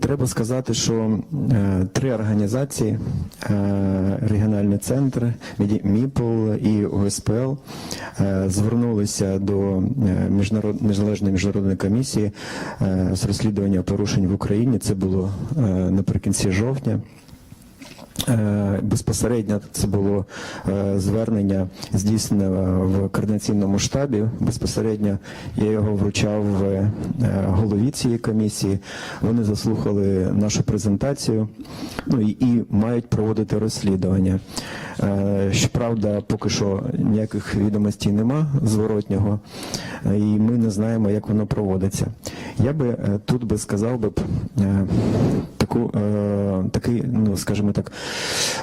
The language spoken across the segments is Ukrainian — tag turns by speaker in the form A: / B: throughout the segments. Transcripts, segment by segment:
A: треба сказати, що е, три організації, е, регіональний центр, Міді- МІПЛ і ОСПЛ е, звернулися до е, міжнарод, незалежної міжнародної комісії е, з розслідування порушень в Україні. Це було е, наприкінці жовтня. Е, Безпосередньо це було е, звернення здійснене в координаційному штабі. Безпосередньо я його вручав е, голові цієї комісії. Вони заслухали нашу презентацію ну, і, і мають проводити розслідування. Щоправда, поки що ніяких відомостей нема зворотнього, і ми не знаємо, як воно проводиться. Я би тут би сказав би таку, е, такий, ну скажімо так,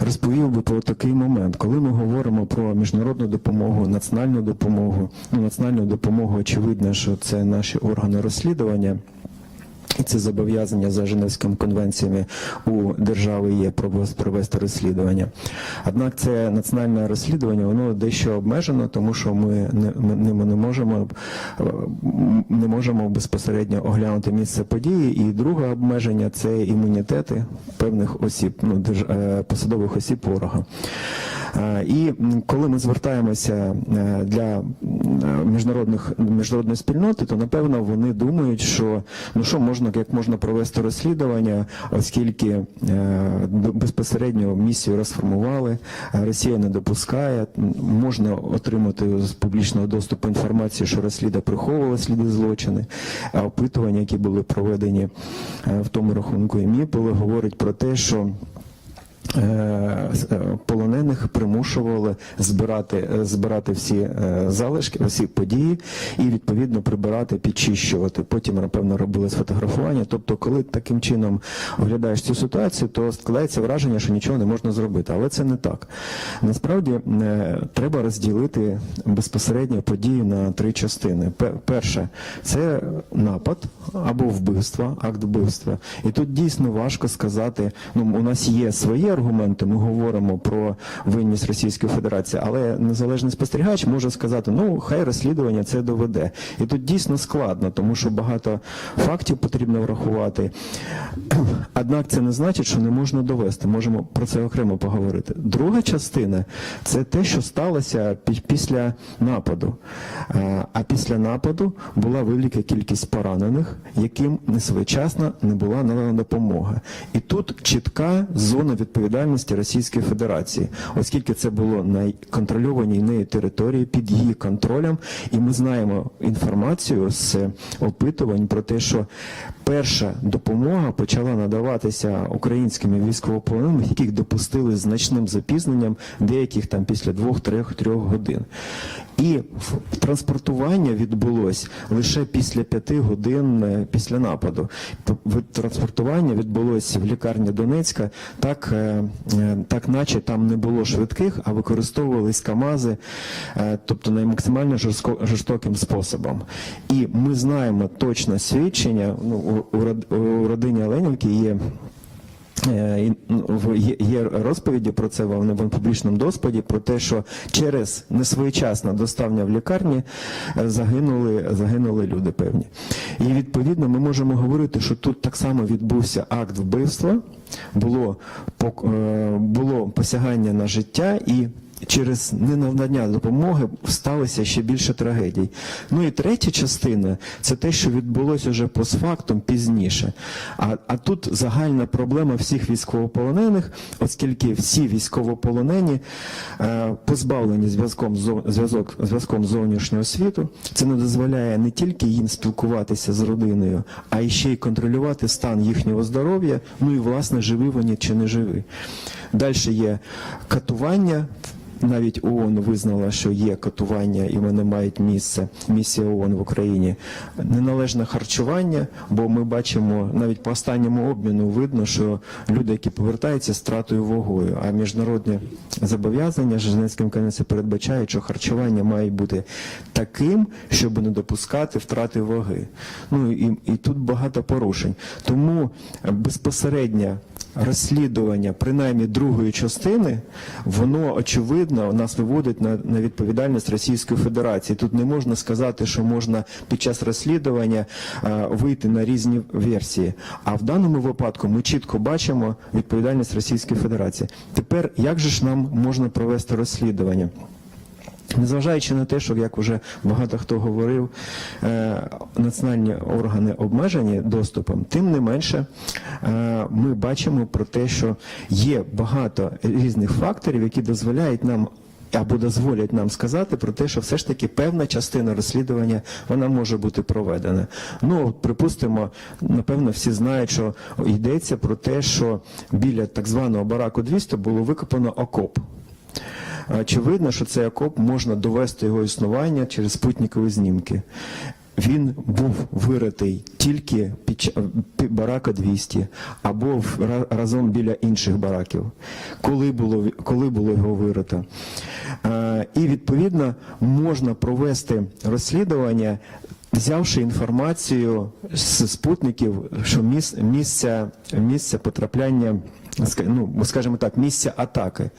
A: розповів би про такий момент, коли ми говоримо про міжнародну допомогу, національну допомогу. Ну, національну допомогу, очевидно, що це наші органи розслідування. Це зобов'язання за Женевськими конвенціями у держави є провести розслідування. Однак це національне розслідування, воно дещо обмежено, тому що ми не, ми, не- можемо е, не можемо безпосередньо оглянути місце події. І друге обмеження це імунітети певних осіб, ну е, посадових осіб ворога. Е, І коли ми звертаємося для міжнародних міжнародної спільноти, то напевно вони думають, що ну що можна, як можна провести розслідування, оскільки е, безпосередньо місію розформували, е, Росія не допускає, можна отримати з публічного доступу інформацію, що розсліда приховувала сліди злочини, а опитування, які були проведені е, в тому рахунку і МІПОЛи, говорять про те, що Е, е, полонених примушували збирати, е, збирати всі е, залишки, всі події і відповідно прибирати, підчищувати. Потім, напевно, робили сфотографування. Тобто, коли таким чином оглядаєш цю ситуацію, то складається враження, що нічого не можна зробити. Але це не так. Насправді е, треба розділити безпосередньо події на три частини. Перше, це напад або вбивство, акт вбивства. І тут дійсно важко сказати. Ну, у нас є свої аргументи. Ми говоримо про винність Російської Федерації, але незалежний спостерігач може сказати, ну хай розслідування це доведе. І тут дійсно складно, тому що багато фактів потрібно врахувати. Однак це не значить, що не можна довести. Можемо про це окремо поговорити. Друга частина це те, що сталося після нападу. А після нападу була велика кількість поранених, яким несвоєчасно не була надана допомога. І тут чітка зона відповідальності Російської Федерації, оскільки це було на контрольованій нею території під її контролем, і ми знаємо інформацію з опитувань про те, що перша допомога почала надаватися українськими військовополоненими, яких допустили значним запізненням, деяких там після двох-трьох-трьох годин. І транспортування відбулось лише після п'яти годин е, після нападу. Транспортування відбулося в лікарні Донецька, так, е, е, так наче там не було швидких, а використовувались КАМАЗи, тобто на максимально жорстко, жорстоким способом. І ми знаємо точно свідчення, ну, у, у род- у родині Оленівки є Є є розповіді про це в публічному доспаді, про те, що через несвоєчасне доставлення в лікарні е, загинули, загинули люди певні. І відповідно ми можемо говорити, що тут так само відбувся акт вбивства, було, е, було посягання на життя і через ненадання допомоги сталося ще більше трагедій. Ну і третя частина це те, що відбулося вже постфактум пізніше. А, а тут загальна проблема всіх військовополонених, оскільки всі військовополонені е, позбавлені зв'язком зв'язок зв'язком зовнішнього світу. Це не дозволяє не тільки їм спілкуватися з родиною, а ще й контролювати стан їхнього здоров'я. Ну і власне живі вони чи не живі. Далі є катування. Навіть ООН визнала, що є катування і вони мають місце, місія ООН в Україні. Неналежне харчування, бо ми бачимо навіть по останньому обміну видно, що люди, які повертаються стратою вагою, а міжнародні зобов'язання Женевським конвенцією передбачають, що харчування має бути таким, щоб не допускати втрати ваги. Ну і, і тут багато порушень. Тому безпосередньо розслідування, принаймні другої частини, воно очевидно відповідно нас виводить на, на відповідальність Російської Федерації. Тут не можна сказати, що можна під час розслідування е, вийти на різні версії. А в даному випадку ми чітко бачимо відповідальність Російської Федерації. Тепер як же ж нам можна провести розслідування? Незважаючи на те, що, як вже багато хто говорив, е, національні органи обмежені доступом, тим не менше е, ми бачимо про те, що є багато різних факторів, які дозволяють нам. Або дозволять нам сказати про те, що все ж таки певна частина розслідування вона може бути проведена. Ну, припустимо, напевно, всі знають, що йдеться про те, що біля так званого бараку 200 було викопано окоп. Очевидно, що цей окоп можна довести його існування через спутникові знімки. Він був виритий тільки під барака 200 або разом біля інших бараків, коли було, коли було його вирито. І відповідно можна провести розслідування, взявши інформацію з спутників, що міс- місця, місця потрапляння, ну, скажімо так, місця атаки.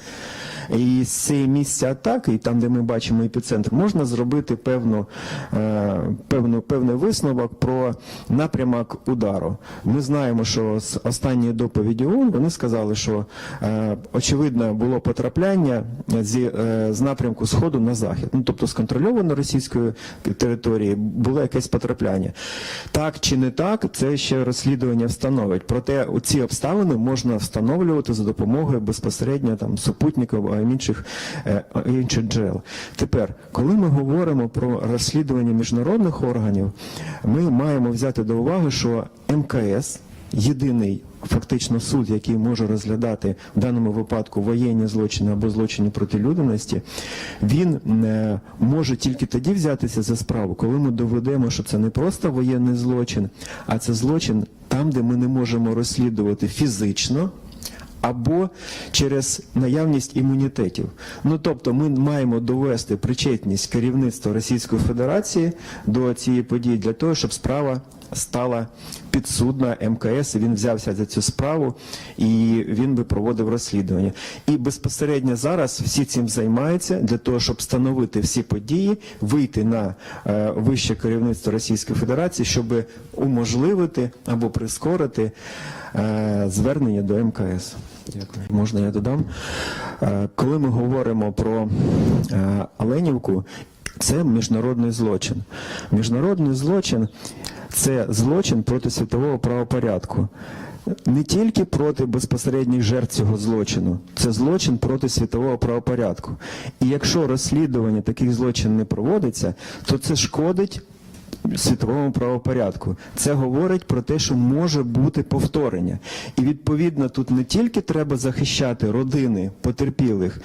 A: І з цієї місця атаки, і там, де ми бачимо епіцентр, можна зробити певну, е, певну, певний висновок про напрямок удару. Ми знаємо, що з останньої доповіді ООН вони сказали, що е, очевидно було потрапляння зі, е, з напрямку сходу на захід. Ну, тобто з контрольованої російської території було якесь потрапляння. Так чи не так, це ще розслідування встановить. Проте ці обставини можна встановлювати за допомогою безпосередньо там супутників інших, е, інших джерел. Тепер, коли ми говоримо про розслідування міжнародних органів, ми маємо взяти до уваги, що МКС єдиний фактично суд, який може розглядати в даному випадку воєнні злочини або злочини проти людяності, він е, може тільки тоді взятися за справу, коли ми доведемо, що це не просто воєнний злочин, а це злочин там, де ми не можемо розслідувати фізично або через наявність імунітетів. Ну тобто ми маємо довести причетність керівництва Російської Федерації до цієї події для того, щоб справа стала підсудна МКС, і він взявся за цю справу і він би проводив розслідування. І безпосередньо зараз всі цим займаються для того, щоб встановити всі події, вийти на е, вище керівництво Російської Федерації, щоб уможливити або прискорити е, звернення до МКС. Дякую. Можна я додам? Е, Коли ми говоримо про е, Оленівку, це міжнародний злочин. Міжнародний злочин це злочин проти світового правопорядку. Не тільки проти безпосередніх жертв цього злочину, це злочин проти світового правопорядку. І якщо розслідування таких злочин не проводиться, то це шкодить світовому правопорядку. Це говорить про те, що може бути повторення. І відповідно тут не тільки треба захищати родини потерпілих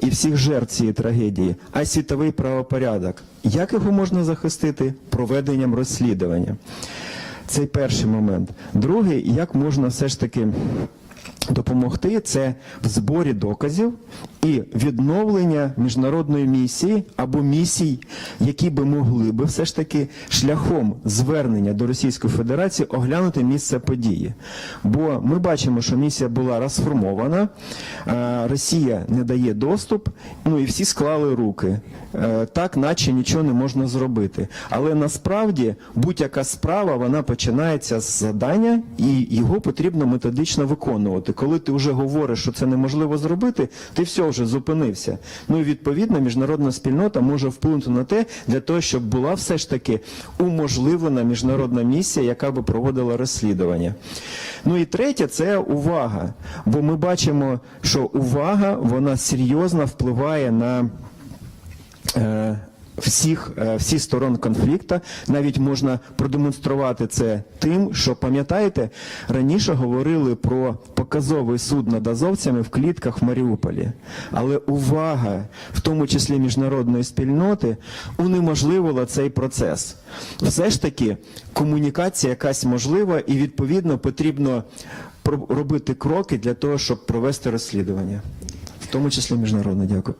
A: і всіх жертв цієї трагедії, а й світовий правопорядок. Як його можна захистити? Проведенням розслідування. Це перший момент. Другий, як можна все ж таки допомогти, це в зборі доказів і відновлення міжнародної місії або місій, які би могли би все ж таки шляхом звернення до Російської Федерації оглянути місце події. Бо ми бачимо, що місія була розформована, е, Росія не дає доступ, ну і всі склали руки. Е, Так, наче нічого не можна зробити. Але насправді будь-яка справа вона починається з завдання, і його потрібно методично виконувати. Коли ти вже говориш, що це неможливо зробити, ти все вже зупинився. Ну і відповідно міжнародна спільнота може вплинути на те, для того, щоб була все ж таки уможливлена міжнародна місія, яка би проводила розслідування. Ну і третє це увага. Бо ми бачимо, що увага вона серйозно впливає на. Всіх, е, всі сторон конфлікту навіть можна продемонструвати це тим, що пам'ятаєте, раніше говорили про показовий суд над азовцями в клітках в Маріуполі. Але увага, в тому числі міжнародної спільноти, унеможливила цей процес. Все ж таки, комунікація якась можлива, і відповідно потрібно робити кроки для того, щоб провести розслідування, в тому числі міжнародне. Дякую.